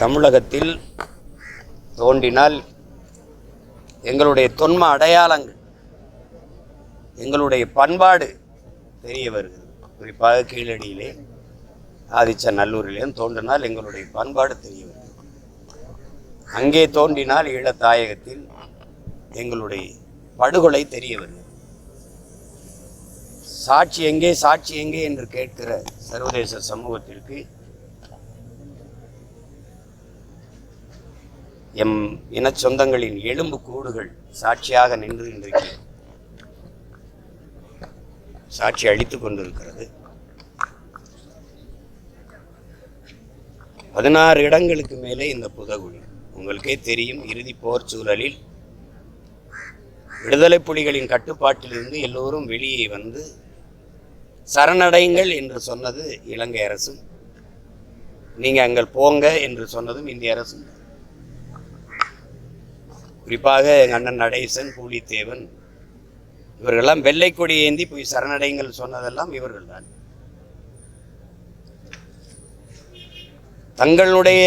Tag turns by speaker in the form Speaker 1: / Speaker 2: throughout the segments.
Speaker 1: தமிழகத்தில் தோன்றினால் எங்களுடைய தொன்ம அடையாளங்கள் எங்களுடைய பண்பாடு தெரிய வருகிறது. குறிப்பாக கீழடியிலே ஆதிச்சநல்லூரிலேயும் தோன்றினால் எங்களுடைய பண்பாடு தெரிய வருகிறது. அங்கே தோன்றினால் ஈழத்தாயகத்தில் எங்களுடைய படுகொலை தெரிய வருகிறது. சாட்சி எங்கே சாட்சி எங்கே என்று கேட்கிற சர்வதேச சமூகத்திற்கு எம் இன சொந்தங்களின் எலும்பு கூடுகள் சாட்சியாக நின்று இன்றைக்கு சாட்சி அளித்துக் கொண்டிருக்கிறது. பதினாறு இடங்களுக்கு மேலே இந்த புதகுழி. உங்களுக்கே தெரியும் இறுதி போர் சூழலில் விடுதலை புலிகளின் கட்டுப்பாட்டிலிருந்து எல்லோரும் வெளியே வந்து சரணடைங்கள் என்று சொன்னது இலங்கை அரசும். நீங்க அங்கே போங்க என்று சொன்னதும் இந்திய அரசும். குறிப்பாக எங்கள் அண்ணன் நடேசன் பூலித்தேவன் இவர்களெல்லாம் வெள்ளை கொடி ஏந்தி போய் சரணடைங்கள் சொன்னதெல்லாம் இவர்கள்தான். தங்களுடைய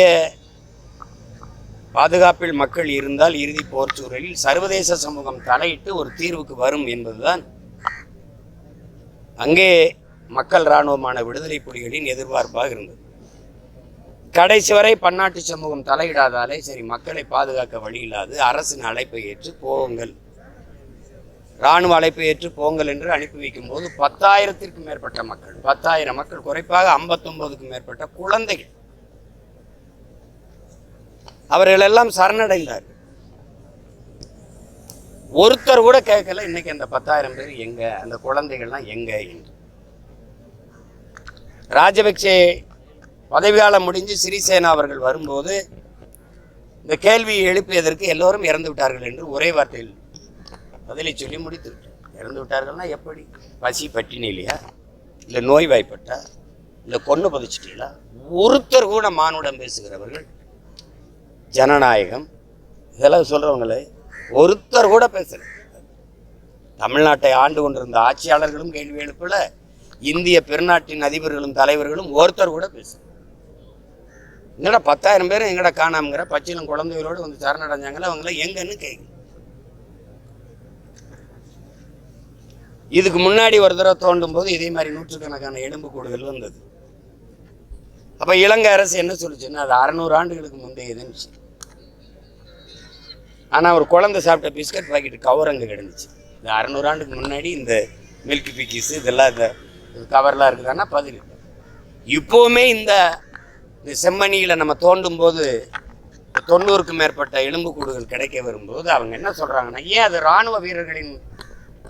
Speaker 1: பாதுகாப்பில் மக்கள் இருந்தால் இறுதி போர் சூழலில் சர்வதேச சமூகம் தலையிட்டு ஒரு தீர்வுக்கு வரும் என்பதுதான். அங்கே மக்கள் இராணுவமான விடுதலை புலிகளின் எதிர்பார்ப்பாக இருந்தது. கடைசி வரை பன்னாட்டு சமூகம் தலையிடாதாலே சரி மக்களை பாதுகாக்க வழி இல்லாது அரசின் அழைப்பை ஏற்று போங்கள். இராணுவ அழைப்பை ஏற்று போங்கள் என்று அனுப்பி வைக்கும்போது பத்தாயிரத்திற்கும் மேற்பட்ட மக்கள் பத்தாயிரம் மக்கள் குறைப்பாக ஐம்பத்தொன்பதுக்கும் மேற்பட்ட குழந்தைகள் அவர்கள் எல்லாம் ஒருத்தர் கூட கேட்கல இன்னைக்கு அந்த பத்தாயிரம் பேர் எங்க அந்த குழந்தைகள்லாம் எங்க என்று. ராஜபக்சே பதவிக்காலம் முடிஞ்சு சிறிசேனா அவர்கள் வரும்போது இந்த கேள்வியை எழுப்பியதற்கு எல்லோரும் இறந்து விட்டார்கள் என்று ஒரே வார்த்தையில் பதிலை சொல்லி முடித்து விட்டார். இறந்து விட்டார்கள்னா எப்படி? பசி பட்டினிலையா இல்லை நோய் வாய்ப்பட்டா? இல்லை கொண்டு புதைச்சிட்டீங்களா? ஒருத்தர் கூட மானுடம் பேசுகிறவர்கள் ஜனநாயகம் இதெல்லாம் சொல்கிறவங்களே ஒருத்தர் கூட பேசல. தமிழ்நாட்டை ஆண்டு கொண்டிருந்த ஆட்சியாளர்களும் கேள்வி எழுப்பல இந்திய பெருநாட்டின் அதிபர்களும் தலைவர்களும் ஒருத்தர் கூட பேசல. எங்கடா பத்தாயிரம் பேர் எங்கடா காணாமங்கிற? பச்சையிலும் குழந்தைகளோடு வந்து சரணடைஞ்சாங்களே அவங்கள எங்கன்னு கேட்கு இதுக்கு முன்னாடி ஒரு தடவை தோண்டும் போது இதே மாதிரி நூற்றுக்கணக்கான எலும்பு கூடுகள் வந்தது. அப்போ இலங்கை அரசு என்ன சொல்லிச்சுன்னா அது அறநூறு ஆண்டுகளுக்கு முந்தையதுன்னு ஆனால் ஒரு குழந்தை சாப்பிட்ட பிஸ்கட் பாக்கெட் கவர் அங்கே கிடந்துச்சு. இந்த அறநூறு ஆண்டுக்கு முன்னாடி இந்த மில்க் பிக்கிஸ் இதெல்லாம் இந்த கவர்லாம் இருக்குதுன்னா பதில். இப்போவுமே இந்த இந்த செம்மணியில் நம்ம தோண்டும் போது தொண்ணூறுக்கும் மேற்பட்ட எலும்புக்கூடுகள் கிடைக்க வரும்போது அவங்க என்ன சொல்கிறாங்கன்னா ஏன் அது இராணுவ வீரர்களின்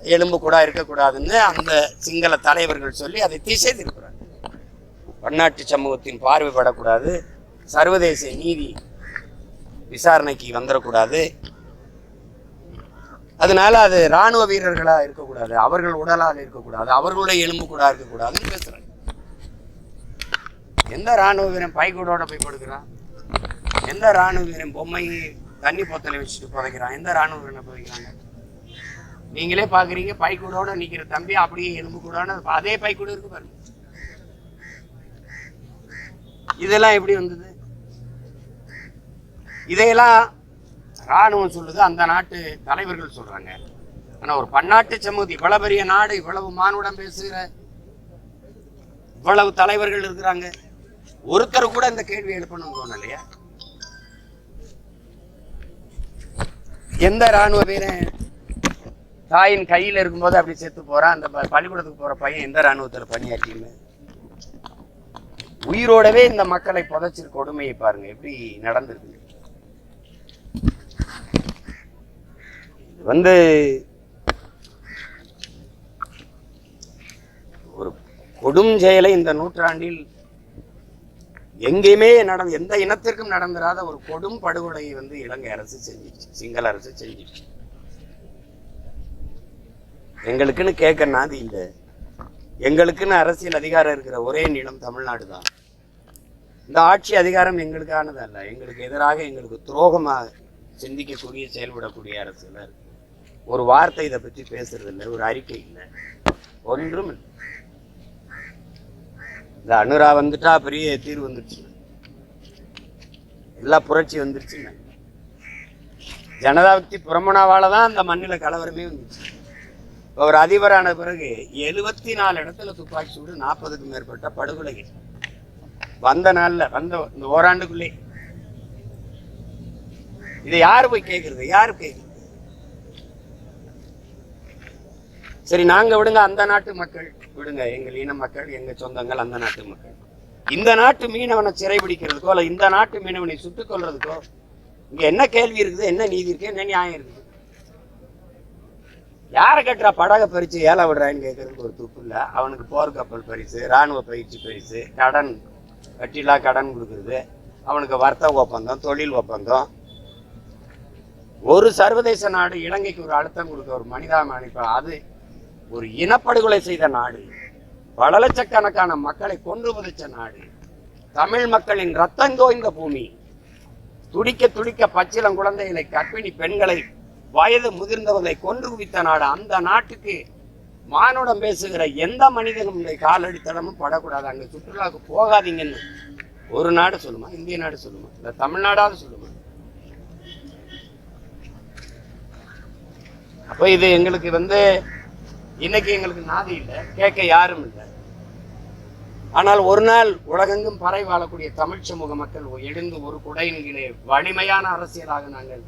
Speaker 1: எலும்பு கூட இருக்கக்கூடாதுன்னு அந்த சிங்கள தலைவர்கள் சொல்லி அதை திசை திருப்புறாங்க பன்னாட்டு சமூகத்தின் பார்வைப்படக்கூடாது சர்வதேச நீதி விசாரணைக்கு வந்துடக்கூடாது அதனால அது இராணுவ வீரர்களாக இருக்கக்கூடாது அவர்கள் உடலால் இருக்கக்கூடாது அவர்களுடைய எலும்பு கூட இருக்கக்கூடாதுன்னு பேசுகிறாங்க எந்த இராணுவ வீரன் பைக்கூடோட போய் படுக்கிறான்? எந்த இராணுவ வீரன் பொம்மை தண்ணி பொத்தலை வச்சுட்டு புதைக்கிறான்? எந்த இராணுவ வீரனை புதைக்கிறாங்க? நீங்களே பார்க்குறீங்க பைக்கூடோட நிக்கிற தம்பி அப்படியே எலும்பு கூடான அதே பைக்கூட இருக்கு பாருங்க. இதெல்லாம் எப்படி வந்தது? இதையெல்லாம் ராணுவம் சொல்லுது அந்த நாட்டு தலைவர்கள் சொல்றாங்க. ஆனா ஒரு பன்னாட்டு சமூகம் இவ்வளவு பெரிய நாடு இவ்வளவு மானுடம் பேசுகிற இவ்வளவு தலைவர்கள் இருக்கிறாங்க. ஒருத்தர் கூட இந்த கேள்வி எழுப்பணும்னு தோணலையா எந்த ராணுவ வீரன் தாயின் கையில் இருக்கும்போது அப்படி செத்து போறான் அந்த பள்ளிக்கூடத்துக்கு போற பையன் எந்த ராணுவத்துல பணியாற்றின்னு? உயிரோடவே இந்த மக்களை புதைச்சிருக்க கொடுமையை பாருங்க எப்படி நடந்திருக்கு. வந்து ஒரு கொடும் செயலை இந்த நூற்றாண்டில் எங்கேயுமே நடந்த எந்த இனத்திற்கும் நடந்திராத ஒரு கொடும் படுகொலையை வந்து இலங்கை அரசு செஞ்சிச்சு சிங்கள அரசு செஞ்சிச்சு. எங்களுக்குன்னு கேட்க நாதி இல்லை எங்களுக்குன்னு அரசியல் அதிகாரம் இருக்கிற ஒரே நிலம் தமிழ்நாடு தான். இந்த ஆட்சி அதிகாரம் எங்களுக்கானது அல்ல. எங்களுக்கு எதிராக எங்களுக்கு துரோகமாக சிந்திக்கக்கூடிய செயல்படக்கூடிய அரசுல ஒரு வார்த்தை இதை பற்றி பேசுறது இல்லை ஒரு அறிக்கை இல்லை. ஒன்றும் இல்லை. இந்த அனுரா வந்துட்டா பெரிய தீர்வு வந்துடுச்சு எல்லா புரட்சி வந்துருச்சுங்க ஜனதாப்தி புறமணாவால தான் அந்த மண்ணில் கலவரமே வந்துச்சு. ஒரு அதிபரான பிறகு எழுபத்தி நாலு இடத்துல துப்பாக்கி சூடு நாற்பதுக்கும் மேற்பட்ட படுகொலைகள். வந்த நாள்ல வந்த இந்த ஓராண்டுக்குள்ளே. இதை யாரு போய் கேட்கறது யாரு கேட்கறது சரி நாங்க விடுங்க அந்த நாட்டு மக்கள். விடுங்க எங்கள் இன மக்கள் எங்க சொந்தங்கள் அந்த நாட்டு மக்கள். இந்த நாட்டு மீனவனை சிறைபிடிக்கிறதுக்கோ அல்ல இந்த நாட்டு மீனவனை சுட்டுக் கொல்றதுக்கோ இங்க என்ன கேள்வி இருக்குது என்ன நீதி இருக்கு என்ன நியாயம் இருக்குது? யாரை கட்டுறா படகை பறிச்சு ஏழை விடுறான்னு கேட்கறதுக்கு ஒரு துப்பு இல்லை. அவனுக்கு போர்க்கப்பல் பரிசு ராணுவ பயிற்சி பரிசு கடன் வட்டிலா கடன் கொடுக்குறது அவனுக்கு வர்த்தக ஒப்பந்தம் தொழில் ஒப்பந்தம். ஒரு சர்வதேச நாடு இலங்கைக்கு ஒரு அழுத்தம் கொடுக்க ஒரு மனிதாபிமானிப்பா அது ஒரு இனப்படுகொலை செய்த நாடு பல லட்சக்கணக்கான மக்களை கொன்று புதைச்ச நாடு தமிழ் மக்களின் ரத்தம் தோய்ந்த பூமி துடிக்க துடிக்க பச்சிலம் குழந்தைகளை கர்ப்பிணி பெண்களை வயது முதிர்ந்தவர்களை கொன்று குவித்த நாடு அந்த நாட்டுக்கு மானுடம் பேசுகிற எந்த மனிதனும் காலடி படக்கூடாது. அங்க சுற்றுலாவுக்கு போகாதீங்கன்னு ஒரு நாடு சொல்லுமா? இந்திய நாடு சொல்லுமா? இந்த தமிழ்நாடாவது சொல்லுமா? அப்ப இது எங்களுக்கு வந்து இன்னைக்கு எங்களுக்கு நாதி இல்லை கேட்க யாரும் இல்லை. ஆனால் ஒரு நாள் உலகெங்கும் பறை வாழக்கூடிய தமிழ் சமூக மக்கள் எழுந்து ஒரு குடையின்கினே வலிமையான அரசியலாக நாங்கள்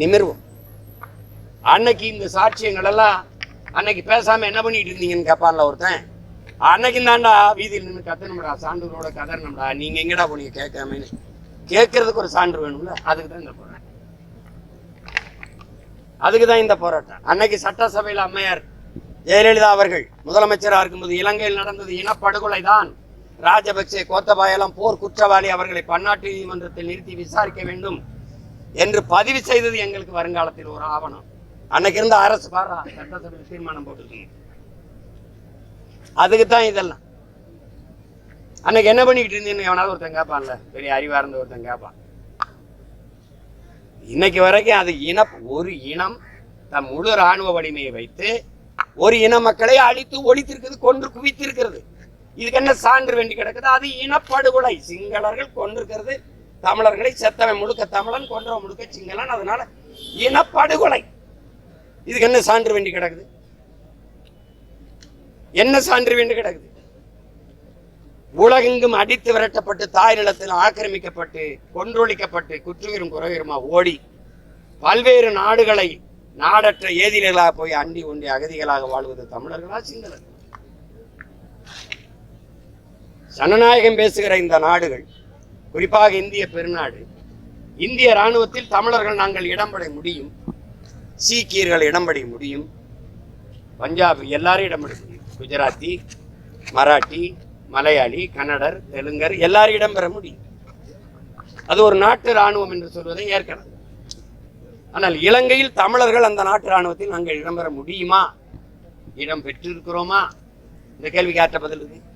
Speaker 1: நிமிர்வோம். அன்னைக்கு இந்த சாட்சியங்கள் எல்லாம் அன்னைக்கு பேசாம என்ன பண்ணிட்டு இருந்தீங்கன்னு கேட்பான்ல ஒருத்தன். அன்னைக்கு தாண்டா வீதியில் நின்று கத்தணும்டா சான்றோட கதறணும்டா நீங்க எங்கடா போனீங்க கேட்காமன்னு கேட்கறதுக்கு ஒரு சான்று வேணும்ல அதுக்கு தான் இந்த போராட்டம். அதுக்கு தான் இந்த போராட்டம். அன்னைக்கு சட்டசபையில் அம்மையார் ஜெயலலிதா அவர்கள் முதலமைச்சராக இருக்கும்போது இலங்கையில் நடந்தது இனப்படுகொலை தான் ராஜபக்சே கோத்தபாயெல்லாம் போர் குற்றவாளி அவர்களை பன்னாட்டு நீதிமன்றத்தில் நிறுத்தி விசாரிக்க வேண்டும் என்று பதிவு செய்தது எங்களுக்கு வருங்காலத்தில் ஒரு ஆவணம். அன்னைக்கு இருந்த அரசு பாரா சட்டசபையில் தீர்மானம் போட்டுருக்கீங்க. அதுக்கு தான் இதெல்லாம். அன்னைக்கு என்ன பண்ணிக்கிட்டு இருந்தீங்கன்னு எவனாவது ஒருத்தன் கேட்பான்ல. பெரிய அறிவா இருந்த ஒருத்தன் கேட்பான். இன்னைக்கு வரைக்கும் அது இன ஒரு இனம் தம் முழு ராணுவ வலிமையை வைத்து ஒரு இன மக்களை அழித்து ஒழித்திருக்கிறது கொன்று குவித்திருக்கிறது. இதுக்கு என்ன சான்று வேண்டி கிடக்குது? அது இனப்படுகொலை. சிங்களர்கள் கொண்டிருக்கிறது தமிழர்களை செத்தவன் முழுக்க தமிழன் கொன்றவன் முழுக்க சிங்களன். அதனால இனப்படுகொலை. இதுக்கு என்ன சான்று வேண்டி கிடக்குது? என்ன சான்று வேண்டி கிடக்குது? உலகெங்கும் அடித்து விரட்டப்பட்டு தாய் நிலத்தில் ஆக்கிரமிக்கப்பட்டு கொன்றொழிக்கப்பட்டு குற்றுயிரும் குறையுமா ஓடி பல்வேறு நாடுகளை நாடற்ற ஏதிலர்களாக போய் அண்டி ஒண்டி அகதிகளாக வாழ்வது தமிழர்களா சிங்களர்கள்? ஜனநாயகம் பேசுகிற இந்த நாடுகள் குறிப்பாக இந்திய பெருநாடு இந்திய ராணுவத்தில் தமிழர்கள் நாங்கள் இடம்பெற முடியும் சீக்கியர்கள் இடம்பெற முடியும் பஞ்சாபி எல்லாரும் இடம்பெற முடியும். குஜராத்தி மராட்டி மலையாளி கன்னடர் தெலுங்கர் எல்லாரும் இடம்பெற முடியும். அது ஒரு நாட்டு ராணுவம் என்று சொல்வதை ஏற்கனவே. ஆனால் இலங்கையில் தமிழர்கள் அந்த நாட்டு ராணுவத்தில் நாங்கள் இடம்பெற முடியுமா? இடம் பெற்றிருக்கிறோமா? இந்த கேள்விக்கு ஆற்ற பதில் இருக்கு